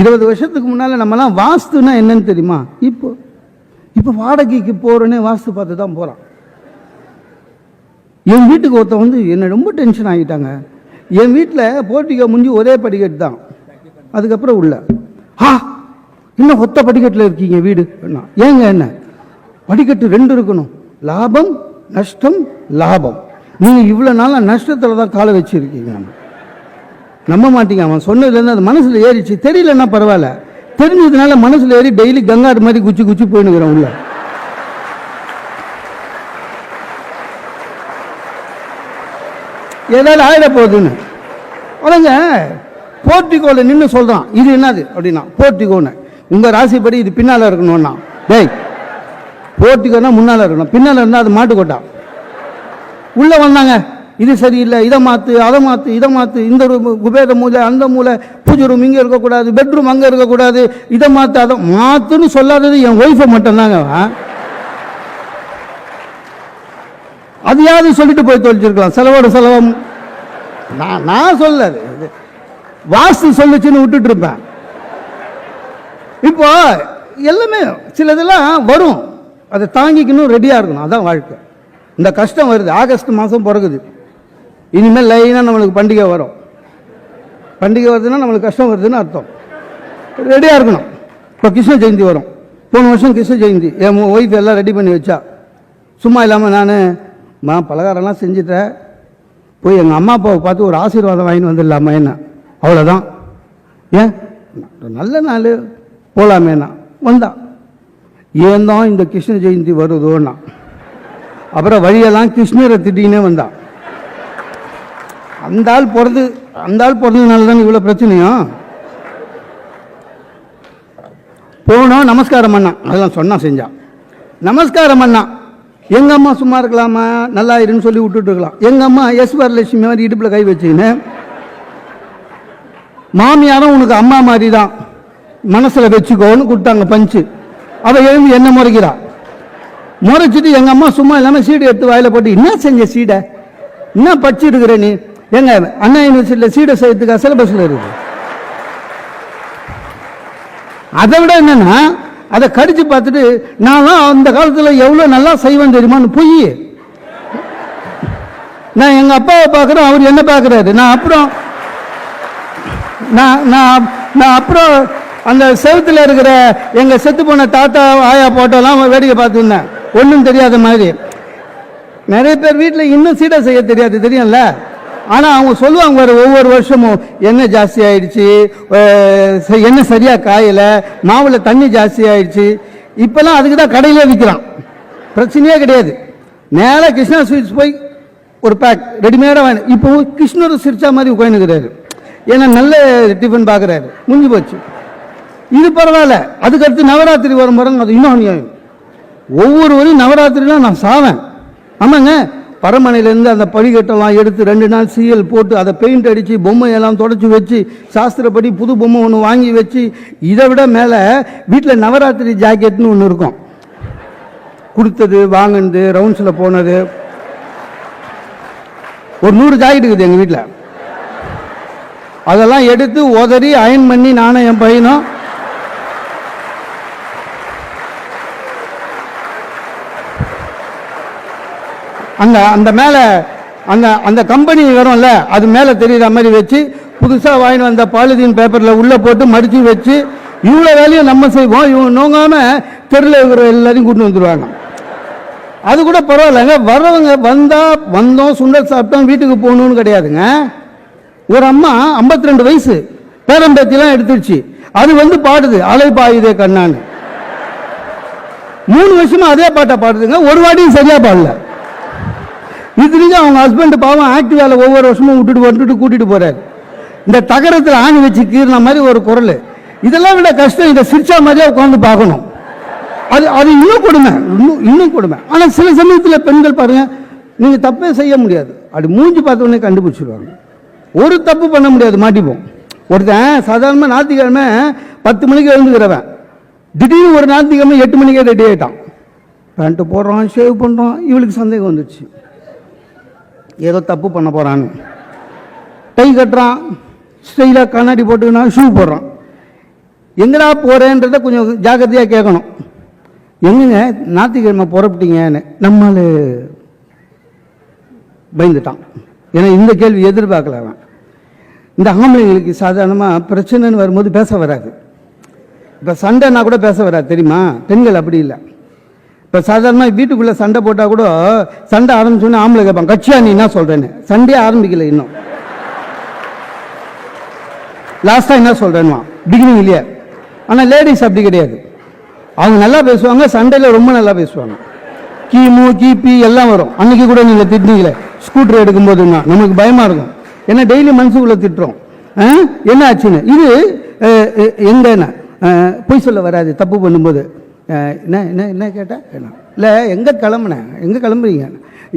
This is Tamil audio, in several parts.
இருபது வருஷத்துக்கு முன்னால் நம்மலாம் வாஸ்துனா என்னன்னு தெரியுமா? இப்போ. இப்போ வாடகைக்கு போகிறோன்னே வாஸ்து பார்த்து தான் போகிறான் என் வீட்டுக்கு ஒருத்தன் வந்து என்னை ரொம்ப டென்ஷன் ஆகிட்டாங்க. என் வீட்டில் போர்ட்டிகோ முடிஞ்சு ஒரே படிக்கட்டு தான். அதுக்கப்புறம் உள்ள. ஆ இன்னும் ஒத்த படிக்கட்டில் இருக்கீங்க வீடு? என்ன ஏங்க என்ன? படிக்கட்டு ரெண்டு இருக்கணும். லாபம் நஷ்டம் லாபம். நீங்கள் இவ்வளோ நாளாக நஷ்டத்தில் தான் காலை வச்சுருக்கீங்க. நம்ப மாட்டீங்க. அவன் சொன்னதுலேருந்து அது மனசில் ஏறிச்சு தெரியலன்னா பரவாயில்ல. தெரிஞ்சதுனால மனசில் ஏறி டெய்லி கங்காடு மாதிரி குச்சி குச்சி போயினுக்கிறோம் உள்ள. ஏதாவது ஆயிட போகுதுன்னு. உடனே போர்ட்டிகோல நின்று சொல்கிறான் இது என்னது? அப்படின்னா போர்ட்டிகோன்னு உங்கள் ராசிப்படி இது பின்னால இருக்கணும்னா. டேய் போர்ட்டிகோனா முன்னால இருக்கணும். பின்னால இருந்தால் அது மாட்டுக்கொட்டா. உள்ளே வந்தாங்க. இது சரியில்லை இதை மாற்று அதை மாற்று இதை மாற்று இந்த ரூம் குபேர மூலை அந்த மூலை பூஜை ரூம் இங்கே இருக்கக்கூடாது பெட்ரூம் அங்கே இருக்கக்கூடாது. இதை மாற்று அதை மாற்றுன்னு சொல்லாதது என் ஒய்ஃபை மட்டும்தாங்க அதையாவது சொல்லிட்டு போய் தொலைச்சிருக்கலாம் செலவோட செலவம். நான் நான் சொல்ல இது வாஸ்து சொல்லுச்சுன்னு விட்டுட்டு இருப்பேன். இப்போ எல்லாமே சிலதெல்லாம் வரும். அதை தாங்கிக்கணும் ரெடியாக இருக்கணும். அதான் வாழ்க்கை. இந்த கஷ்டம் வருது. ஆகஸ்ட் மாதம் பிறகுது. இனிமேல் லைனாக நம்மளுக்கு பண்டிகை வரும். பண்டிகை வருதுன்னா நம்மளுக்கு கஷ்டம் வருதுன்னு அர்த்தம். ரெடியாக இருக்கணும். இப்போ கிருஷ்ண ஜெயந்தி வரும். போன வருஷம் கிருஷ்ண ஜெயந்தி. என் ஒய்ஃப் எல்லாம் ரெடி பண்ணி வச்சா. சும்மா இல்லாமல் நான் நான் பலகாரம்லாம் செஞ்சுட்டேன் போய் எங்கள் அம்மா அப்பாவை பார்த்து ஒரு ஆசீர்வாதம் வாங்கிட்டு வந்துடலாமா என்ன? அவ்வளோதான் ஏன்? நல்ல நாள். போகலாமேண்ணா வந்தான் ஏன் தான் இந்த கிருஷ்ண ஜெயந்தி வருதோன்னா. அப்புறம் வழியெல்லாம் கிருஷ்ணரை திட்டினே வந்தான் அந்த ஆள் பிறந்து அந்த ஆள் பிறந்ததுனால தானே இவ்வளோ பிரச்சனையும் போனோம் நமஸ்காரம் பண்ணான். அதெல்லாம் சொன்னான் செஞ்சான் நமஸ்காரம் பண்ணான். எங்கள் அம்மா சும்மா இருக்கலாமா? நல்லா இருன்னு சொல்லி விட்டுட்டு இருக்கலாம். எங்கள் அம்மா எஸ் வரலட்சுமி மாதிரி இடுப்பில் கை வச்சுக்கின்னு மாமியாரும் உனக்கு அம்மா மாதிரி தான் மனசில் வச்சுக்கோன்னு கொடுத்தாங்க பஞ்சு. அவள் எழுந்து என்ன முறைக்கிறா? முறைச்சிட்டு எங்கள் அம்மா சும்மா இல்லாமல் சீடை எடுத்து வாயில் போட்டு என்ன செஞ்ச சீடை? என்ன பச்சு இருக்கிற நீ? எங்க அண்ணா யூனிவர்சிட்டியில் சீடை செய்யறதுக்காக சிலபஸில் இருக்கு அதை விட என்னன்னா அதை கடிச்சு பார்த்துட்டு நான்லாம் அந்த காலத்தில் எவ்வளோ நல்லா செய்வேன் தெரியுமான்னு பொய். நான் எங்கள் அப்பாவை பார்க்குறேன் அவர் என்ன பார்க்குறாரு. நான் அப்புறம் நான் நான் நான் அப்புறம் அந்த செவத்தில் இருக்கிற எங்கள் செத்து போன தாத்தா ஆயா போட்டோலாம் வேடிக்கை பார்த்துருந்தேன் ஒன்றும் தெரியாத மாதிரி. நிறைய பேர் வீட்டில் இன்னும் சீடை செய்ய தெரியாது தெரியும்ல? ஆனால் அவங்க சொல்லுவாங்க வேறு ஒவ்வொரு வருஷமும் எண்ணெய் ஜாஸ்தி ஆயிடுச்சு ச- எண்ணெய் சரியாக காயலை மாவில் தண்ணி ஜாஸ்தி ஆயிடுச்சு. இப்போல்லாம் அதுக்கு தான் கடையிலே விற்கிறான். பிரச்சனையே கிடையாது. நேராக கிருஷ்ணா ஸ்வீட்ஸ் போய் ஒரு பேக் ரெடிமேடாக வேணும் இப்போ கிருஷ்ணர் சிரிச்சா மாதிரி உட்காந்துக்கிறாரு. ஏன்னா நல்ல டிஃபன் பார்க்குறாரு முடிஞ்சு போச்சு. இது பரவாயில்ல. அதுக்கடுத்து நவராத்திரி வரும் பாருங்க அது இன்னும் அநியாயம். ஒவ்வொரு வரையும் நவராத்திரிலாம் நான் சாவேன். ஆமாங்க. பரமனையிலேருந்து அந்த படிக்கட்டெல்லாம் எடுத்து ரெண்டு நாள் சீயல் போட்டு அதை பெயிண்ட் அடித்து பொம்மையெல்லாம் தொடச்சி வச்சு சாஸ்திரப்படி புது பொம்மை ஒன்று வாங்கி வச்சு இதை விட மேலே வீட்டில் நவராத்திரி ஜாக்கெட்னு ஒன்று இருக்கும். கொடுத்தது வாங்கினது ரவுண்ட்ஸில் போனது. ஒரு நூறு ஜாக்கெட் இருக்குது எங்கள் வீட்டில் அதெல்லாம் எடுத்து உதறி அயன் பண்ணி நானும் என் பையனும் அந்த அந்த மேலே அந்த அந்த கம்பெனி வரும்ல அது மேலே தெரியுற மாதிரி வச்சு புதுசாக வாங்கிட்டு வந்த பாலிதீன் பேப்பரில் உள்ளே போட்டு மடித்து வச்சு இவ்வளோ வேலையும் நம்ம செய்வோம். இவங்க நோங்காமல் தெருவில் இருக்கிற எல்லாரையும் கூட்டு வந்துடுவாங்க அது கூட பரவாயில்லைங்க. வர்றவங்க வந்தால் வந்தோம் சுண்டல் சாப்பிட்டோம் வீட்டுக்கு போகணும்னு கிடையாதுங்க. ஒரு அம்மா 52 ரெண்டு வயசு பேரம்பேத்திலாம் எடுத்துருச்சு அது வந்து பாடுது அலை பாயுதே கண்ணான்னு. மூணு வருஷமா அதே பாட்டை பாடுதுங்க. ஒரு வாட்டியும் சரியா பாடல. இதுலேயும் அவங்க ஹஸ்பண்ட் பாவம் ஆக்டிவாவில் ஒவ்வொரு வருஷமும் விட்டுட்டு வந்துட்டு கூட்டிட்டு போறாரு. இந்த தகரத்தில் ஆணி வச்சு கீறின மாதிரி ஒரு குரல். இதெல்லாம் விட கஷ்டம் இதை சிரிச்சா மாதிரியே உட்காந்து பார்க்கணும். அது அது இன்னும் கொடுமை இன்னும் இன்னும் கொடுமை. ஆனால் சில சமயத்தில் பெண்கள் பாருங்க நீங்க தப்பே செய்ய முடியாது. அப்படி மூஞ்சி பார்த்த உடனே கண்டுபிடிச்சிருவாங்க. ஒரு தப்பு பண்ண முடியாது மாட்டிப்போம். ஒருத்தன் சாதாரணமாக ஞாயிற்றுக்கிழமை பத்து மணிக்கு எழுந்துக்கிறவன். திடீர்னு ஒரு ஞாயிற்றுக்கிழமை எட்டு மணிக்கே ரெடி ஆகிட்டான் பேண்ட்டு போடுறான் ஷேவ் பண்ணுறான் இவளுக்கு சந்தேகம் வந்துடுச்சு ஏதோ தப்பு பண்ண போகிறான்னு டை கட்டுறான் ஸ்டைலாக கண்ணாடி போட்டுக்கினா ஷூ போடுறான். எங்கடா போகிறேன்றத கொஞ்சம் ஜாக்கிரதையாக கேட்கணும். எங்கங்க ஞாயிற்றுக்கிழமை புறப்பட்டீங்கன்னு நம்மால் பயந்துட்டான். ஏன்னா இந்த கேள்வி எதிர்பார்க்கல அவன். இந்த ஆம்பளைங்களுக்கு சாதாரணமாக பிரச்சனைன்னு வரும்போது பேச வராது. இப்போ சண்டைனா கூட பேச வராது தெரியுமா? பெண்கள் அப்படி இல்லை. இப்போ சாதாரணமாக வீட்டுக்குள்ளே சண்டை போட்டால் கூட சண்டை ஆரம்பிச்சோன்னே ஆம்பளை கேட்பான் கட்சியா நீ என்ன சொல்கிறேன்னு சண்டையே ஆரம்பிக்கல இன்னும். லாஸ்ட்டாக என்ன சொல்கிறேன்மா பிகினிங் இல்லையா ஆனால் லேடிஸ் அப்படி கிடையாது. அவங்க நல்லா பேசுவாங்க சண்டையில் ரொம்ப நல்லா பேசுவாங்க. கிமு கிபி எல்லாம் வரும். அன்னைக்கு கூட நீங்கள் திட்டினீங்களே ஸ்கூட்டர் எடுக்கும்போதுன்னா நமக்கு பயமாக இருக்கும். ஏன்னா டெய்லி மனசுக்குள்ளே திட்டுறோம். ஆ? என்ன ஆச்சுன்னு? இது அஹ், எங்கன்னா பொய் சொல்ல வராது தப்பு பண்ணும்போது. என்ன என்ன என்ன கேட்டேன் என்ன இல்லை எங்கே கிளம்புனேன் எங்கே கிளம்புறீங்க?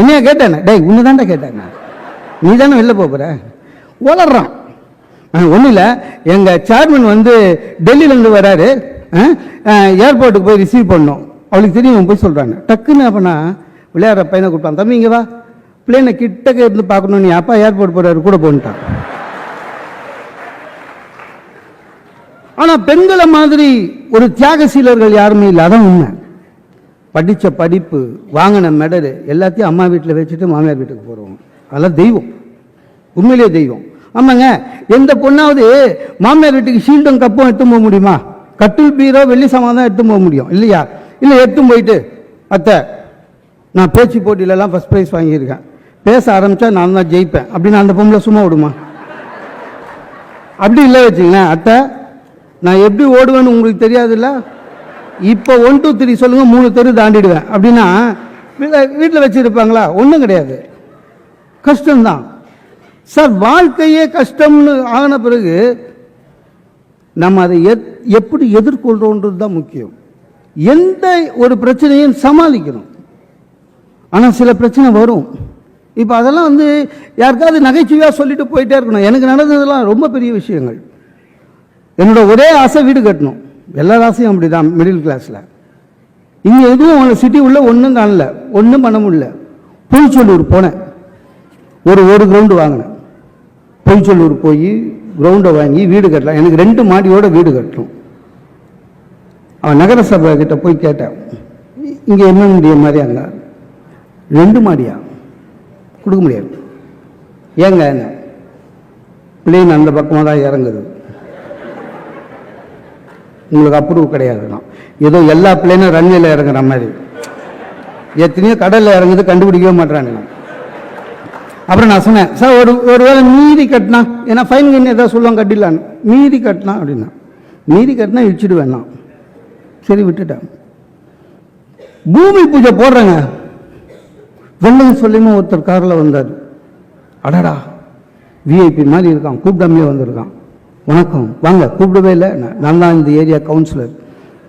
என்னைய கேட்டேன் டேய் ஒன்று தாண்டா கேட்டேன் நீ தானே வெளில போக போகிற வளர்றான் ஒன்றும் இல்லை. எங்கள் சேர்மன் வந்து டெல்லியிலேருந்து வராரு. ஏர்போர்ட்டுக்கு போய் ரிசீவ் பண்ணோம். அவளுக்கு தெரியும் போய் சொல்கிறாங்க டக்குன்னு அப்பனா விளையாடுற பையனை கூப்பிட்டான். தம்பி இங்கே வா. பிள்ளைனை கிட்டக்க இருந்து பார்க்கணும் நீ அப்பா ஏர்போர்ட் போகிறாரு கூட போன்ட்டான். ஆனால் பெண்களை மாதிரி ஒரு தியாகசீலர்கள் யாருமே இல்லை. அதான் உண்மை. படித்த படிப்பு வாங்கின மெடலு எல்லாத்தையும் அம்மா வீட்டில் வச்சுட்டு மாமியார் வீட்டுக்கு போகிறோம் அதெல்லாம் தெய்வம். உண்மையிலேயே தெய்வம். ஆமாங்க. எந்த பொண்ணாவது மாமியார் வீட்டுக்கு ஷீல்டும் கப்பும் எடுத்து போக முடியுமா? கட்டில் பீரோ வெள்ளி சாமான் தான் எடுத்து போக முடியும். இல்லையா? இல்லை எடுத்து போயிட்டு அத்தை நான் பேச்சு போட்டியிலலாம் ஃபஸ்ட் ப்ரைஸ் வாங்கியிருக்கேன். பேச ஆரம்பித்தா நான் தான் ஜெயிப்பேன். அப்படின்னு அந்த பொம்பளை சும்மா விடுமா? அப்படி இல்லை வச்சுங்களேன். அத்தை நான் எப்படி ஓடுவேன்னு உங்களுக்கு தெரியாதுல்ல? இப்போ ஒன் டூ த்ரீ சொல்லுங்கள் மூணு தெரு தாண்டிடுவேன். அப்படின்னா வீட்டில் வச்சுருப்பாங்களா? ஒன்றும் கிடையாது. கஷ்டம்தான். சார் வாழ்க்கையே கஷ்டம்னு ஆன பிறகு நம்ம அதை எத் எப்படி எதிர்கொள்கிறோன்றது தான் முக்கியம். எந்த ஒரு பிரச்சனையும் சமாளிக்கணும். ஆனால் சில பிரச்சனை வரும். இப்போ அதெல்லாம் வந்து யாருக்காவது நகைச்சுவையாக சொல்லிட்டு போயிட்டே இருக்கணும். எனக்கு நடந்ததெல்லாம் ரொம்ப பெரிய விஷயங்கள். என்னோட ஒரே ஆசை வீடு கட்டணும். எல்லா ஆசையும் அப்படி தான் மிடில் கிளாஸில் இங்கே எதுவும் சிட்டி உள்ள ஒன்றும் காணல ஒன்றும் பண்ண முடியல. பொய்ச்சொல்லூர் போனேன். ஒரு ஒரு கிரவுண்டு வாங்கினேன். பொய்ச்சொல்லூர் போய் கிரவுண்டை வாங்கி வீடு கட்டலாம். எனக்கு ரெண்டு மாடியோட வீடு கட்டணும். அவன் நகரசபை கிட்ட போய் கேட்டேன். இங்கே என்ன முடிய மாதிரி ரெண்டு மாடியா? கொடுக்க முடியாது. ஏங்க என்ன? பிளேன் அந்த பக்கமாக தான் இறங்குது. உங்களுக்கு அப்ரூவ் கிடையாதுதான் ஏதோ எல்லா பிள்ளைனும் ரன்வேல இறங்குற மாதிரி. எத்தனையோ கடலில் இறங்குது கண்டுபிடிக்கவே மாட்டானுங்க அப்புறம் நான் சொன்னேன் சார் ஒரு ஒரு வேளை மீறி கட்டினா ஏன்னா ஃபைன் கண்ணி ஏதாவது சொல்லுவாங்க கட்டிடலான்னு. மீறி கட்டினா அப்படின்னா மீறி கட்டினா இடிச்சிடுவேன் நான் சரி விட்டுட்டேன். பூமி பூஜை போடுறேங்க. வெள்ளம் சொல்லியுமே ஒருத்தர் காரில் வந்தார். அடடா விஐபி மாதிரி இருக்கான் கூப்பிடாமே வந்திருக்கான். வணக்கம். வாங்க கூப்பிடவே இல்லை. நான் தான் இந்த ஏரியா கவுன்சிலர்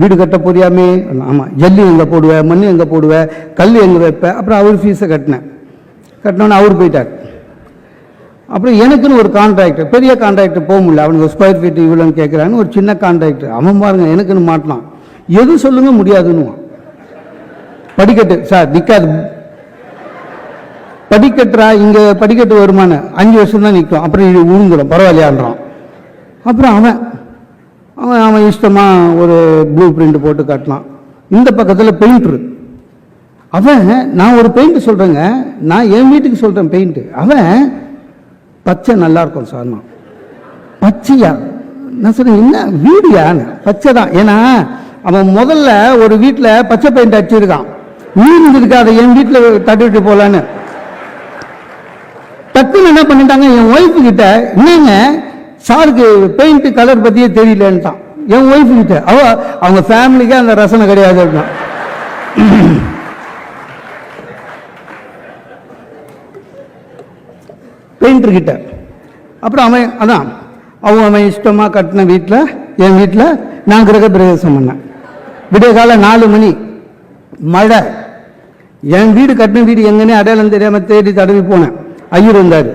வீடு கட்ட போறியாமே? ஆமாம் ஜல்லி எங்கே போடுவேன் மண் எங்கே போடுவேன் கல் எங்கே வைப்பேன் அப்புறம் அவர் ஃபீஸை கட்டினேன். கட்டினோன்னு அவர் போயிட்டார். அப்புறம் எனக்குன்னு ஒரு கான்ட்ராக்டர் பெரிய கான்ட்ராக்டர் போக முடியல. அவனுக்கு ஸ்கொயர் ஃபீட் இவ்வளோன்னு கேட்குறான்னு ஒரு சின்ன கான்ட்ராக்டர் அவன் பாருங்க எனக்குன்னு மாட்டலாம். எது சொல்லுங்க முடியாதுன்னு படிக்கட்டு சார் நிற்காது படிக்கட்டுறா இங்கே படிக்கட்டு வருமானு அஞ்சு வருஷம் தான் நிற்கும் அப்புறம் இது உழுந்துடும் பரவாயில்லையான்றான். அப்புறம் அவன் அவன் அவன் இஷ்டமாக ஒரு ப்ளூ பிரிண்ட் போட்டு காட்டலாம். இந்த பக்கத்தில் பெயிண்ட்ரு அவன் நான் ஒரு பெயிண்ட் சொல்கிறேங்க நான் என் வீட்டுக்கு சொல்கிறேன் பெயிண்ட்டு அவன் பச்சை நல்லா இருக்கும் சார் நான். பச்சையா? நான் சொல்கிறேன் என்ன வீடியான்னு. பச்சை தான். ஏன்னா அவன் முதல்ல ஒரு வீட்டில் பச்சை பெயிண்ட் அடிச்சிருக்கான். வீழ்ந்துருக்கா அதை என் வீட்டில் தட்டிட்டு போகலான்னு டக்குன்னு என்ன பண்ணிட்டாங்க என் ஒய்ஃபு கிட்ட என்னங்க சாருக்கு பெயிண்ட் கலர் பற்றியே தெரியலன்ட்டான் என் ஒய்ஃபு கிட்ட. அவ அவங்க ஃபேமிலிக்கே அந்த ரசனை கிடையாது அப்படின்னா. பெயிண்டர் கிட்ட. அப்புறம் அவன் அதான் அவன் அவன் இஷ்டமாக கட்டின வீட்டில் என் வீட்டில் நான் கிரக பிரவேசம் பண்ணேன். விடிய காலை நாலு மணி. மழை. என் வீடு கட்டின வீடு எங்கன்னே அடையாளம் தெரியாமல் தேடி தடவி போனேன். ஐயர் வந்தார்.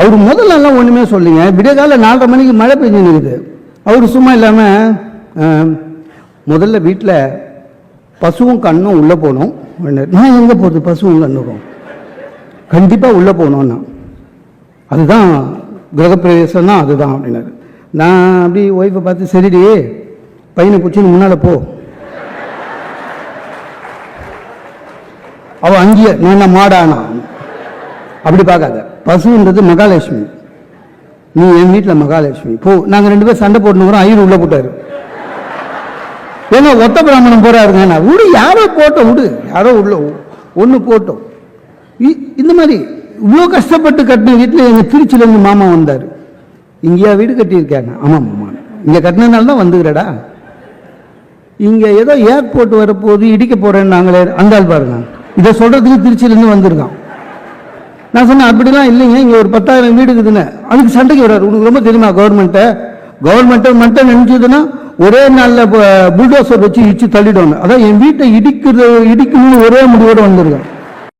அவர் முதல்ல எல்லாம் ஒன்றுமே சொல்லிங்க விடிய காலை நாலரை மணிக்கு மழை பெஞ்சு நிற்குது அவர் சும்மா இல்லாமல் முதல்ல வீட்டில் பசுவும் கண்ணும் உள்ளே போகணும். நான் எங்கே போகிறது பசுவும் கண்ணுக்கும் கண்டிப்பாக உள்ளே போகணும்னா. அதுதான் கிரகப்பிரவேசம் தான் அதுதான் அப்படின்னாரு. நான் அப்படி ஒய்ஃபை பார்த்து சரிடி பையனை பிடிச்சின்னு முன்னால் போ. அவள் அங்கேயே நான் மாடானா? அப்படி பார்க்காத. பசுன்றது மகாலட்சுமி. நீ என் வீட்டில் மகாலட்சுமி. போ நாங்கள் ரெண்டு பேரும் சண்டை போட்டுன்னு ஐயர் உள்ள போட்டாரு. ஏன்னா ஒத்த பிராமணன் போறாருங்க நான் விடு யாரோ போட்டோம் விடு யாரோ உள்ள ஒன்று போட்டோம். இ- இந்த மாதிரி இவ்வளோ கஷ்டப்பட்டு கட்டின வீட்டில் எங்கள் திருச்சியிலேருந்து மாமா வந்தார். இங்கேயா வீடு கட்டியிருக்காங்க. ஆமாம் மாமா. இங்கே கட்டினதுனால தான் வந்துக்கிறடா. இங்கே ஏதோ ஏர்போர்ட் வரப்போகுது இடிக்க போகிறேன்னு நாங்களே அந்த ஆள் பாருங்க. இதை சொல்கிறதுக்கு திருச்சியிலேருந்து வந்திருக்கான். நான் சொன்னேன் அப்படிலாம் இல்லைங்க இங்கே ஒரு பத்தாயிரம் வீடு இருக்குதுன்னு. அதுக்கு சண்டைக்கு வர்றாரு உனக்கு ரொம்ப தெரியுமா கவர்மெண்ட்டை கவர்மெண்ட்டை மட்டும் நினச்சதுன்னா ஒரே நாளில் புல்டோசர் வச்சு இடிச்சு தள்ளிடுவாங்க. அதான் என் வீட்டை இடிக்கிறது இடிக்கணும்னு ஒரே முடிவோடு வந்திருக்கேன்